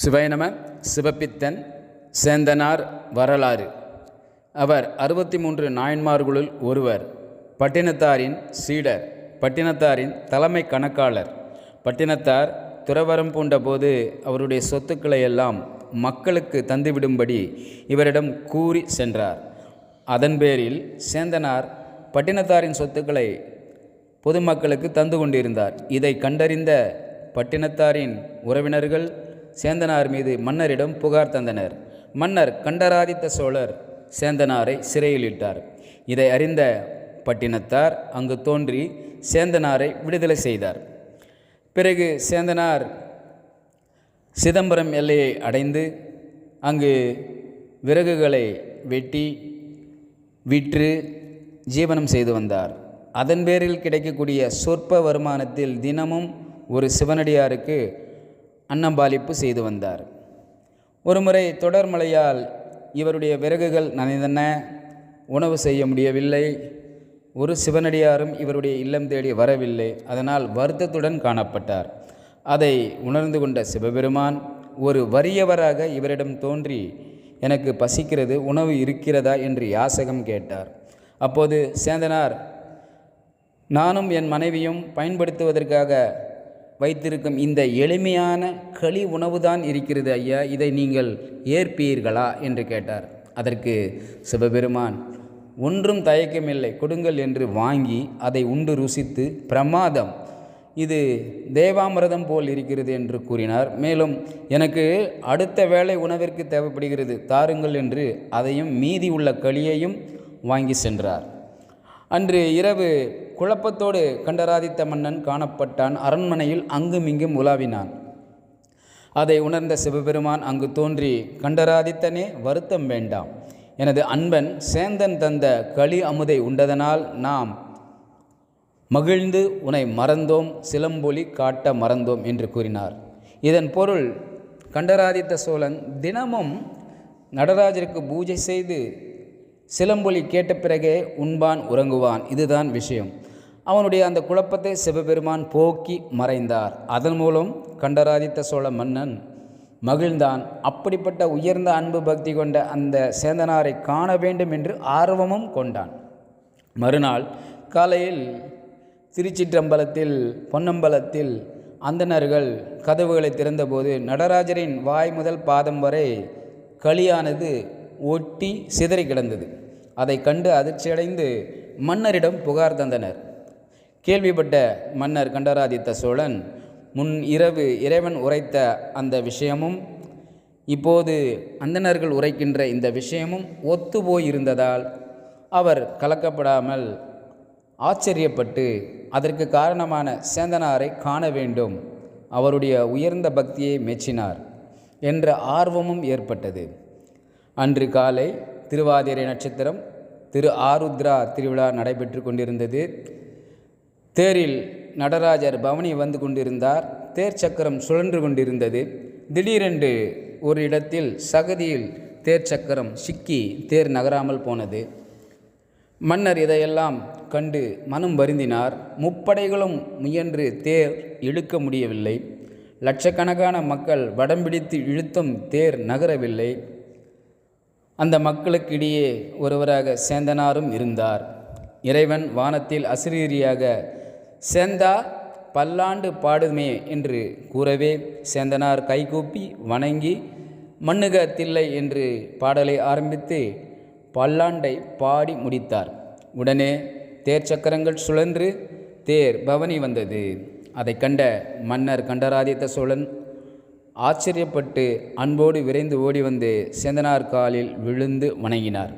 சிவயநம சிவப்பித்தன் சேந்தனார் வரலாறு. அவர் அறுபத்தி மூன்று நாயன்மார்களுள் ஒருவர். பட்டினத்தாரின் சீடர் பட்டினத்தாரின் தலைமை கணக்காளர். பட்டினத்தார் துறவரம் பூண்டபோது அவருடைய சொத்துக்களை எல்லாம் மக்களுக்கு தந்துவிடும்படி இவரிடம் கூறி சென்றார். அதன் பேரில் சேந்தனார் பட்டினத்தாரின் சொத்துக்களை பொதுமக்களுக்கு தந்து கொண்டிருந்தார். இதை கண்டறிந்த பட்டினத்தாரின் உறவினர்கள் சேந்தனார் மீது மன்னரிடம் புகார் தந்தனர். மன்னர் கண்டராதித்த சோழர் சேந்தனாரை சிறையில் இட்டார் இதை அறிந்த பட்டினத்தார் அங்கு தோன்றி சேந்தனாரை விடுதலை செய்தார். பிறகு சேந்தனார் சிதம்பரம் எல்லையை அடைந்து அங்கு விறகுகளை வெட்டி விற்று ஜீவனம் செய்து வந்தார். அதன் பேரில் கிடைக்கக்கூடிய சொற்ப வருமானத்தில் தினமும் ஒரு சிவனடியாருக்கு அன்னம்பாலிப்பு செய்து வந்தார். ஒருமுறை தொடர் மழையால் இவருடைய விறகுகள் நனைந்தன. உணவு செய்ய முடியவில்லை. ஒரு சிவனடியாரும் இவருடைய இல்லம் தேடி வரவில்லை. அதனால் வருத்தத்துடன் காணப்பட்டார். அதை உணர்ந்து கொண்ட சிவபெருமான் ஒரு வறியவராக இவரிடம் தோன்றி எனக்கு பசிக்கிறது உணவு இருக்கிறதா? என்று யாசகம் கேட்டார். அப்போது சேந்தனார் நானும் என் மனைவியும் பயன்படுத்துவதற்காக வைத்திருக்கும் இந்த எளிமையான களி உணவுதான் இருக்கிறது ஐயா. இதை நீங்கள் ஏற்பீர்களா? என்று கேட்டார். அதற்கு சிவபெருமான் ஒன்றும் தயக்கமில்லை. கொடுங்கள் என்று வாங்கி அதை உண்டு ருசித்து பிரமாதம். இது தேவாமிரதம் போல் இருக்கிறது என்று கூறினார். மேலும் எனக்கு அடுத்த வேளை உணவிற்கு தேவைப்படுகிறது. தாருங்கள் என்று அதையும் மீதி உள்ள களியையும் வாங்கி சென்றார். அன்று இரவு குழப்பத்தோடு கண்டராதித்த மன்னன் காணப்பட்டான். அரண்மனையில் அங்குமிங்கும் உலாவினான். அதை உணர்ந்த சிவபெருமான் அங்கு தோன்றி கண்டராதித்தனே வருத்தம் வேண்டாம். எனது அன்பன் சேந்தன் தந்த களி அமுதை உண்டதனால் நாம் மகிழ்ந்து உன்னை மறந்தோம் சிலம்பொலி காட்ட மறந்தோம் என்று கூறினார். இதன் பொருள் கண்டராதித்த சோழன் தினமும் நடராஜருக்கு பூஜை செய்து சிலம்பொலி கேட்ட பிறகே உண்பான் உறங்குவான். இதுதான் விஷயம். அவனுடைய அந்த குழப்பத்தை சிவபெருமான் போக்கி மறைந்தார். அதன் மூலம் கண்டராதித்த சோழ மன்னன் மகிழ்ந்தான். அப்படிப்பட்ட உயர்ந்த அன்பு பக்தி கொண்ட அந்த சேந்தனாரை காண வேண்டும் என்று ஆர்வமும் கொண்டான். மறுநாள் காலையில் திருச்சிற்றம்பலத்தில் பொன்னம்பலத்தில் அந்தணர்கள் கதவுகளை திறந்தபோது நடராஜரின் வாய் முதல் பாதம் வரை களியானது ஒட்டி சிதறி கிடந்தது அதை கண்டு அதிர்ச்சியடைந்து மன்னரிடம் புகார் தந்தனர். கேள்விப்பட்ட மன்னர் கண்டராதித்த சோழன் முன் இரவு இறைவன் உரைத்த அந்த விஷயமும் இப்போது அந்தணர்கள் உரைக்கின்ற இந்த விஷயமும் ஒத்து போயிருந்ததால் அவர் கலக்கப்படாமல் ஆச்சரியப்பட்டு அதற்கு காரணமான சேந்தனாரை காண வேண்டும். அவருடைய உயர்ந்த பக்தியை மெச்சினார் என்ற ஆர்வமும் ஏற்பட்டது. அன்று காலை திருவாதிரை நட்சத்திரம் திரு. ஆருத்ரா திருவிழா நடைபெற்று கொண்டிருந்தது. தேரில் நடராஜர் பவனி வந்து கொண்டிருந்தார். தேர் சக்கரம் சுழன்று கொண்டிருந்தது. திடீரென்று ஒரு இடத்தில் சகதியில் தேர் சக்கரம் சிக்கி தேர் நகராமல் போனது. மன்னர் இதையெல்லாம் கண்டு மனம் வருந்தினார். முப்படைகளும் முயன்று தேர் இழுக்க முடியவில்லை. லட்சக்கணக்கான மக்கள் வடம் பிடித்து இழுத்தும் தேர் நகரவில்லை. அந்த மக்களுக்கிடையே ஒருவராக சேந்தனாரும் இருந்தார். இறைவன் வானத்தில் அசிரீரியாக சேந்தா பல்லாண்டு பாடுமே என்று கூறவே சேந்தனார் கைகூப்பி வணங்கி மண்ணுக தில்லை என்று பாடலை ஆரம்பித்து பல்லாண்டை பாடி முடித்தார். உடனே தேர் சக்கரங்கள் சுழன்று தேர் பவனி வந்தது. அதை கண்ட மன்னர் கண்டராதித்த சோழன் ஆச்சரியப்பட்டு அன்போடு விரைந்து ஓடி வந்து சேந்தனார் காலில் விழுந்து வணங்கினார்.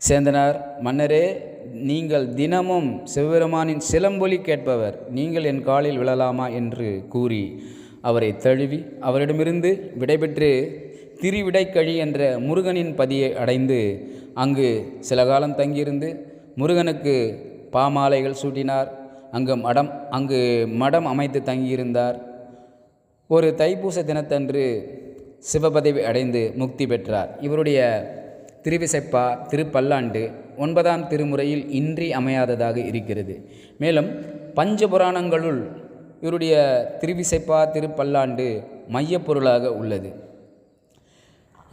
சேந்தனார் மன்னரே நீங்கள் தினமும் சிவபெருமானின் சிலம்பொலி கேட்பவர் நீங்கள் என் காலில் விழலாமா என்று கூறி அவரை தழுவி அவரிடமிருந்து விடைபெற்று திருவிடைக்கழி என்ற முருகனின் பதியை அடைந்து அங்கு சில காலம் தங்கியிருந்து முருகனுக்கு பாமாலைகள் சூட்டினார். அங்கு மடம் அங்கு மடம் அமைத்து தங்கியிருந்தார். ஒரு தைப்பூச தினத்தன்று சிவபதவி அடைந்து முக்தி பெற்றார். இவருடைய திருவிசைப்பா திருப்பல்லாண்டு ஒன்பதாம் திருமுறையில் இன்றி அமையாததாக இருக்கிறது. மேலும் பஞ்சபுராணங்களுள் இவருடைய திருவிசைப்பா திருப்பல்லாண்டு மையப்பொருளாக உள்ளது.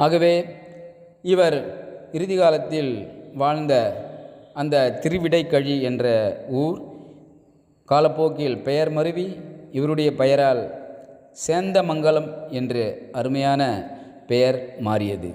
ஆகவே இவர் இறுதி காலத்தில் வாழ்ந்த அந்த திருவிடைக்கழி என்ற ஊர் காலப்போக்கில் பெயர் மருவி இவருடைய பெயரால் சேந்தமங்கலம் என்று அருமையான பெயர் மாறியது.